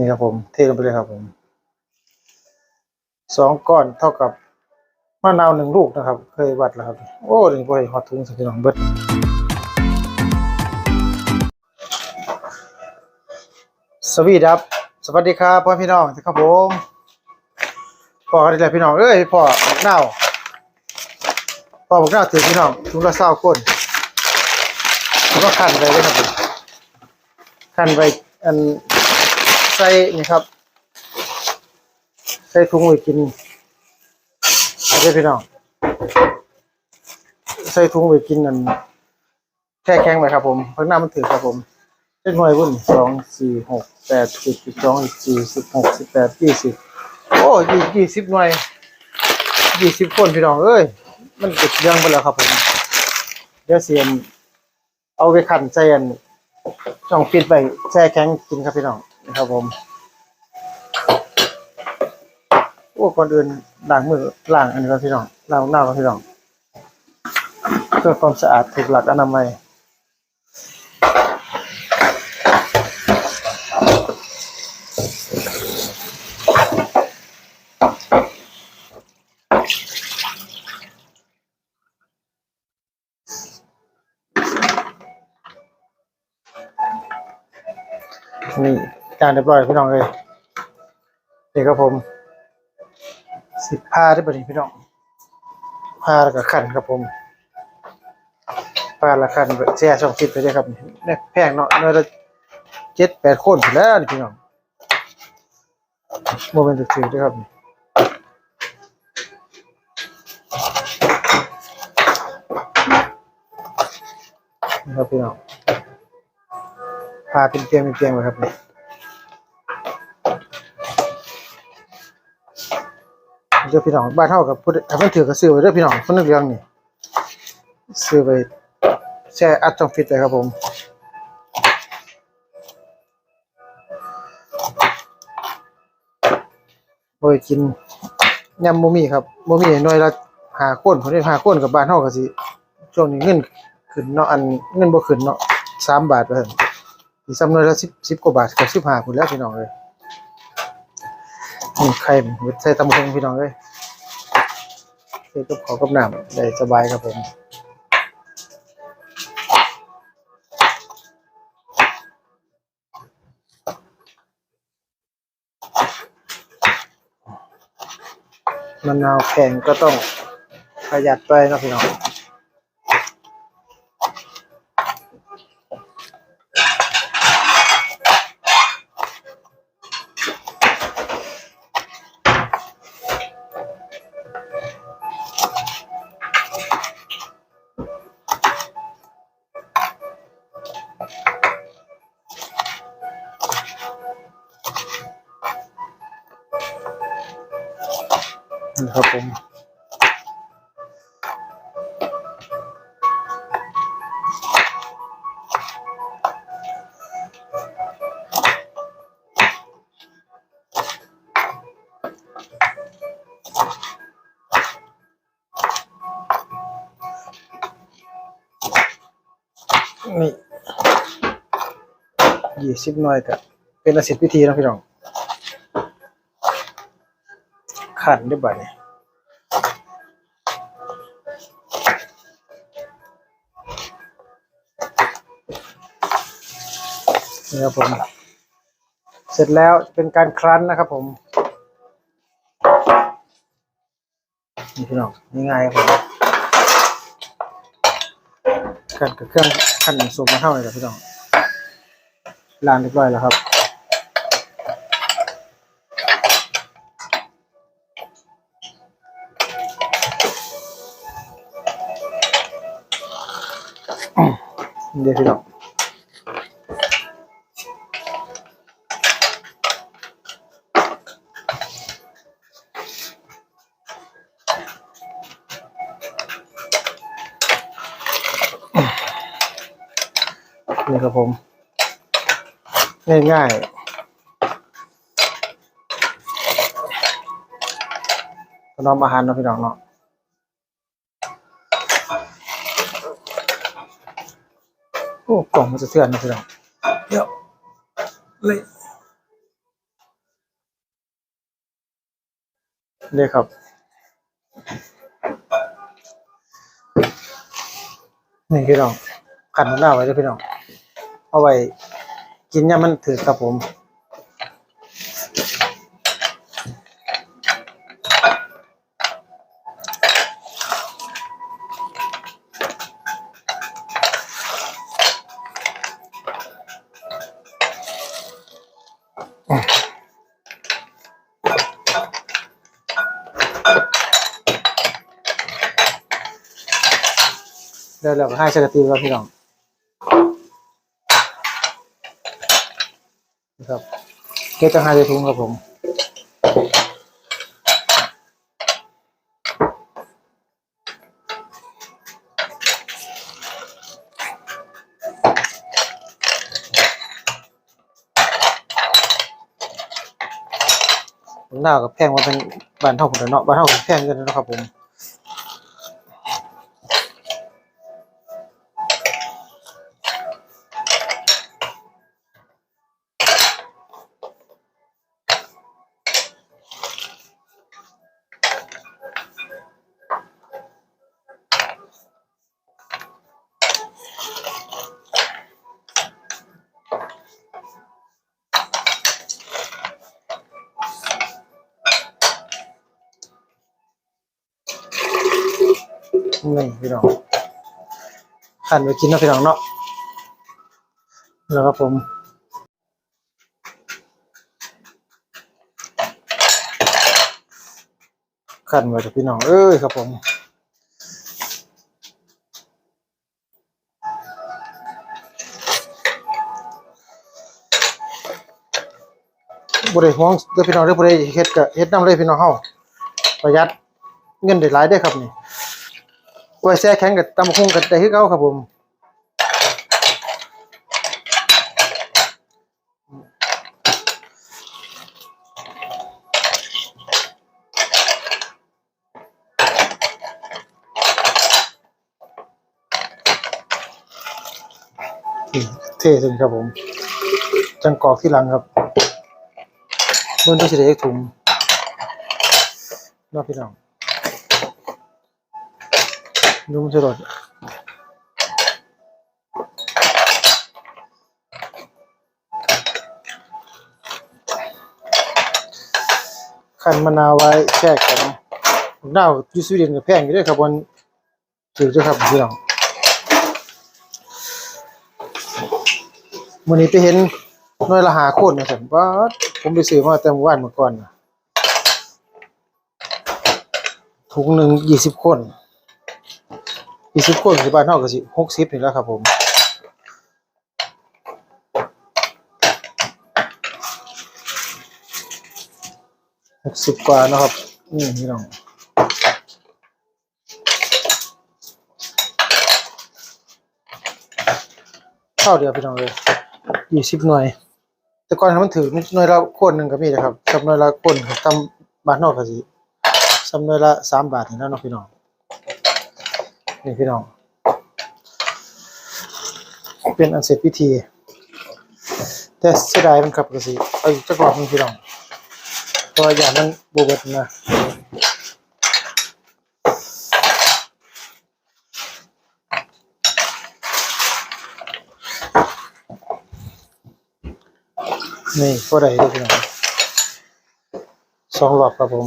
นี่ครับผมเทลงไปเลยครับผมสองก้อนเท่ากับมะนาวหนึ่งลูกนะครับ เคยวัดแล้วครับ โอ้นี่บริหอดถุงสักทีน้องเบิดสวีดับ สวัสดีครับพ่อพี่น้องครับผมพ่อกันได้แล้วพี่น้องเอ้ยพ่อบักนาวพ่อบักนาวถือพี่น้องถุงละเศร้าก้นผมก็คันไปเลยครับผมคันไปอัน ใส่นี่ครับ ใส่ถุงไว้กินโอเคพี่น้องใส่ถุงไว้กินนั่นแช่แข็งไว้ครับผมเพิ่งน้ามันถือครับผมเป็นหน่วยวุ่นสองสี่หกแปดสิบสิบสองสี่สิบหกสิบแปดยี่สิบโอ้ยี่ยี่สิบหน่วยยี่สิบคนพี่น้องเอ้ยมันติดเรื่องไปแล้วครับผมเดี๋ยวเสียนเอาไปขันใส่อันช่องฟิตไปแช่แข็งกินครับพี่น้อง นะครับผมโอ้ก่อนอื่นล้างมือล้างอันนี้ก่อนพี่น้องล้างหน้าก่อนพี่น้องเพื่อความสะอาดถูกหลักอนามัย นี่จานเรียบร้อยพี่น้องเลยนี่ครับผมสิบผ้าได้ปะนี่พี่น้องผ้าแล้วก็ขันครับผมผ้าและขันแช่ช่องฟิตไปได้ครับนี่แพงเนาะเนื้อละเจ็ดแปดคนถึงแล้วพี่น้องโมเมนต์ถือด้วยครับครับพี่น้องผ้าเป็นเตียงเป็นเตียงเลยครับนี่ เด้อพี่น้องบ้านเฮากับพุทธถ้ามันถือก็ซื้อไว้เด้อพี่น้องคนนึกเรื่องนี่ซื้อไปแช่อัดช่องฟิตเลยครับผมโอ้ยกินยำบ่มีครับบ่มีหน่วยละหาคนผมได้หาคนกับบ้านเฮาก็สิช่วงนี้เงินขึ้นเนาะอันเงินบ่ขึ้นเนาะ3บาทว่าซั่นสิซ้ำหน่วยละ10 10กว่าบาทกับ15พุ่นแล้วพี่น้องเอ้ย นี่ไข่มันใส่ตำบักหงพี่น้องเลยใส่กับขอกับน้ำได้สบายครับผมมะนาวแพงก็ต้องประหยัดไปนะพี่น้อง ครับผมนี่ยี่สิบหน่อยกับเป็นอาศิษย์พิธีนะพี่น้องขันได้บ่เนี่ย นี่ครับผม เสร็จแล้วเป็นการครั้นนะครับผมนี่พี่น้องง่ายๆครับผมกันกับเครื่องขั้นน้ำซุปมาเท่าไหร่ครับพี่น้องล้างเรียบร้อยแล้วครับเดี๋ยวพี่น้อง นี่ครับผม ง่ายๆถนอมอาหารนาะพี่น้องเนาะโอ้กล่องมันจะเสื่อนนะพี่น้องเดี๋ยวเลยเนี่ครับนี่พี่น้องขันหน้าไว้เลยพี่น้อง เอาไว้กินยามันถือครับผมเดี๋ยวเราให้สกตีก่อนพี่น้องนะครับ เกจะให้ใส่ถุงครับผมหน้ากับแพงว่าเป็นบ้านเท่าผมเนาะบ้านเท่าผมแพงกันนะครับผม นี่พี่น้องขันไปกินนะพี่น้องเนาะแล้วครับผมขันไว้กับพี่น้อง เอ้ยครับผมบริห่วงเด้อพี่น้องเด้อบริเฮ็ดกะเฮ็ดน้ำเลยพี่น้องเฮาประหยัดเงินได้หลายได้อครับนี่ ไว้แช่แข็งกับตำบักหุ่งกับได้คือเก่าครับผมเท่สุดครับผม จังกอกที่หลังครับเบิ่งตัวสิได้อีกถุงเนอกพี่น้อง นุ่มสลดขันมะนาวไว้แช่แข็งหน้าอยูสวีเดนกับแพงอยู่ด้วยครับบนถือด้วยครับพี่น้องวันนี้ไปเห็นน่วยละหาโคตรนะผมว่าผมไปซื้อมาแต่เมื่อวานเมื่อก่อนนะถุงหนึ่งยี่สิบคน ยี่สิบคนที่บ้านเท่ากับสิหกสิบนี่แหล้วครับผมหกสิบกว่านะครับนี่พี่น้องเท่าเดียวพี่น้องเลยยี่สิบหน่วย แต่ก่อนมันถือหน่วยละคนหนึ่งก็มีนะครับกับหน่วยละคนครับทำบานนอกก็สิสำหน่วยละสามบาทนี่แล้วเนาะพี่น้อง นี่พี่น้อง เป็นอันเสร็จพิธี แต่เสียดายมันขับกระสีเอาอีกจักรอบนึงพี่น้องเพราะว่าอย่างนั้นบวเบนะนี่ก็ได้เลยพี่น้องสองรอบครับผม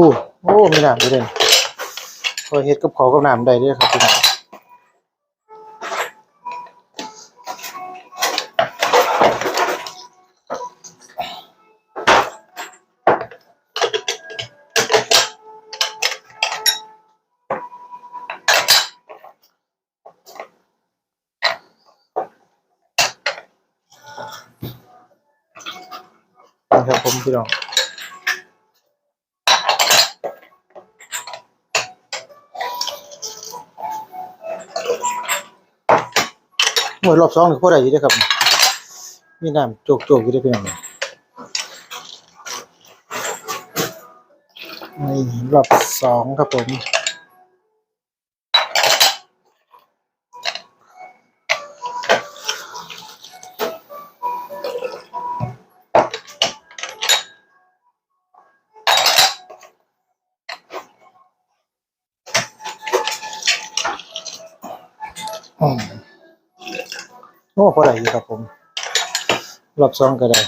พูดโอ้มีน้ำอยู่เด่นพอเฮ็ดกับเขาวกับน้ำได้ด้อครับพี่น้องนี่ครับผมพี่น้อง มดรอบสองนี่พอได้อยู่เด้ยครับ มีน้ำโจกๆอยู่เด้อพี่น้องนี่รอบสองครับผม อ้พอได้อยู่ครับผม รอบสองก็ได้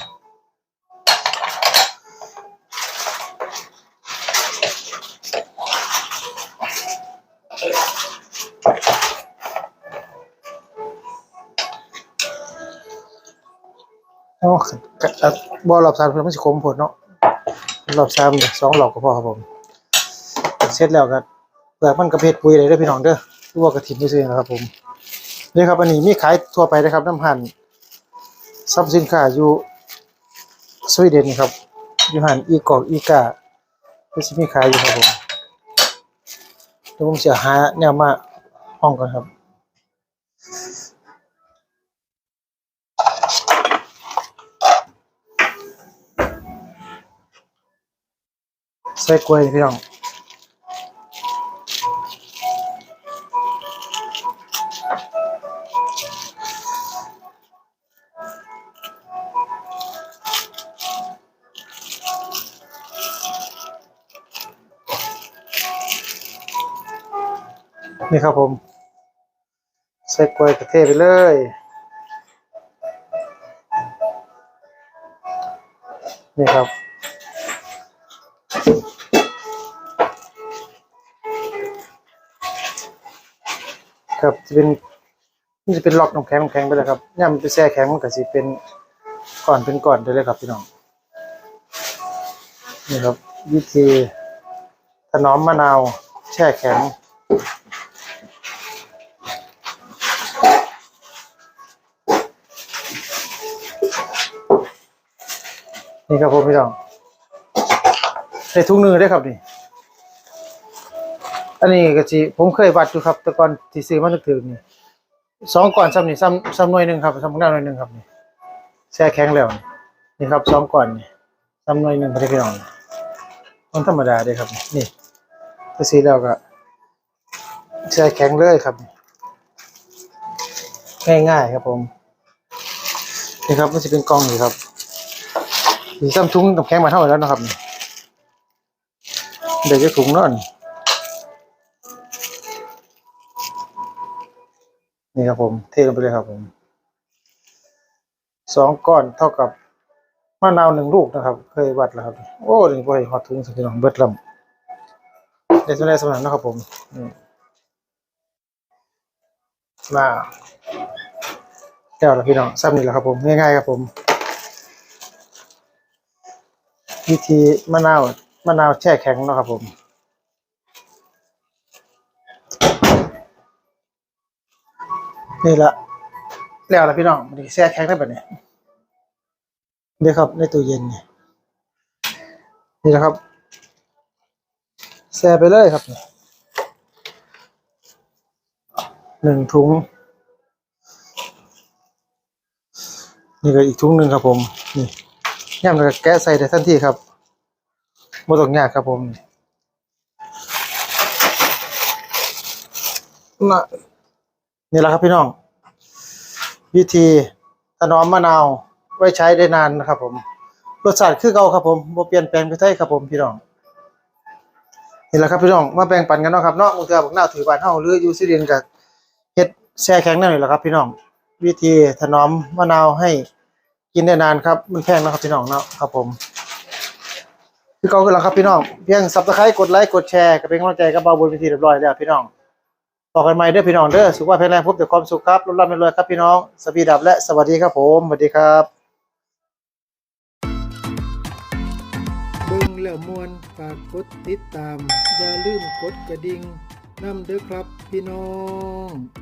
โอ้กะอะบ่รอบสามเพิ่นมันสิคมผลเนาะรอบสามเนี่ยสองรอบก็พอครับผม เสร็จแล้วก็เปลือกมันกระเพชรปุยเลยด้อพี่น้องเด้อรือว่ากระถิ่นซื่อๆนะครับผม นี่ครับอันนี้มีขายทั่วไปนะครับน้ำหั่นซับสินค้าอยู่สวีเดนครับอยู่หันอีกอกอีกาก็สิมีขายอยู่ครับผมเดี๋ยวผมจะหาแนวมาห้องก่อนครับใส่กล้วยพี่น้อง นี่ครับผม ใส่กล้วยกระเทศไปเลย นี่ครับครับจะเป็นมันจะเป็นล็อกน้ำแข็งน้ำแข็งไปเลยครับย่ำไปแช่แข็งมันก็สิเป็นก่อนเป็นก่อนได้เลยครับพี่น้องนี่ครับวิธีถนอมมะนาวแช่แข็ง นี่ครับผมพี่น้องใส่ถุงหนึงได้ครับนี่ อันนี้ก็สิผมเคยวัดอยู่ครับ แต่ก่อนที่ซื้อมาถึงนี่สองก่อนซ้ำนี่ซ้ำซ้ำหน่วยหนึ่งครับซ้ำหน้าหน่วยหนึ่งครับนี่แช่แข็งแล้วนี่นี่ครับสองก่อนนี่ซ้ำหน่วยหนึ่งครับพี่น้องมันธรรมดาเด้ครับ นี่ถ้าซื้อแล้วก็แช่แข็งเลยครับ ง่ายๆครับผมนี่ครับมันจะเป็นกล่องนี่ครับ มีซ้ำถุงกับแข็งมาเท่าไหร่แล้วนะครับเดี๋ยวจะถุงนั่นนี่ครับผมเทลงไปเลยครับผมสองก้อนเท่ากับมะนาวหนึ่งลูกนะครับ เคยวัดแล้วครับ โอ้นี่บ่อยหอดถุงสักทีน้องเบิดลำเดี๋ยวจะได้สำนักนะครับผมมาแก้วล้วพี่น้องซ้ำนี่แหละครับผมง่ายๆครับผม วิธีมะนาวมะนาวแช่แข็งเนาะครับผม นี่ละแล้วละพี่น้องมันแช่แข็งได้แบบนี้เดี๋ยวครับในตู้เย็นนี่นี่นะครับแช่ไปเลยครับหนึ่งถุง นี่ก็อีกถุงหนึ่งครับผม นี่ ย่ำแล้วก็แกะใส่ได้ทันทีครับไม่ต้องยากครับผมนะนี่แหละครับพี่น้อง วิธีถนอมมะนาวไว้ใช้ได้นานนะครับ ผมรสชาติคือเก่าครับผมบ่เปลี่ยนแปลงไปไทยครับผมพี่น้องนี่แหละครับพี่น้องมาแบ่งปันกันเนาะครับเนาะมึงเถื่อบอกหน้าถือบ้านเฮาหรืออยู่ซิเรียนกับเฮ็ดแช่แข็งนั่นแหละครับ พี่น้อง วิธีถนอมมะนาวให้ กินได้นานครับ มันแพงนะครับพี่น้องเนาะครับผมคือเกาคือแล้วครับพี่น้องเพียง Subscribe กดไลค์กดแชร์ก็เป็นกำลังใจกับเบาบุญวิธีเรียบร้อยแล้วพี่น้องต่อกันใหม่เด้อพี่น้องเด้อสุขภาพแข็งแรงพบแต่ความสุขครับร่ำรวยครับพี่น้องสวีดับและสวัสดีครับผมสวัสดีครับบิ่งแล้วมวนฝากกดติดตาม อย่าลืมกดกระดิ่งนำเด้อครับพี่น้อง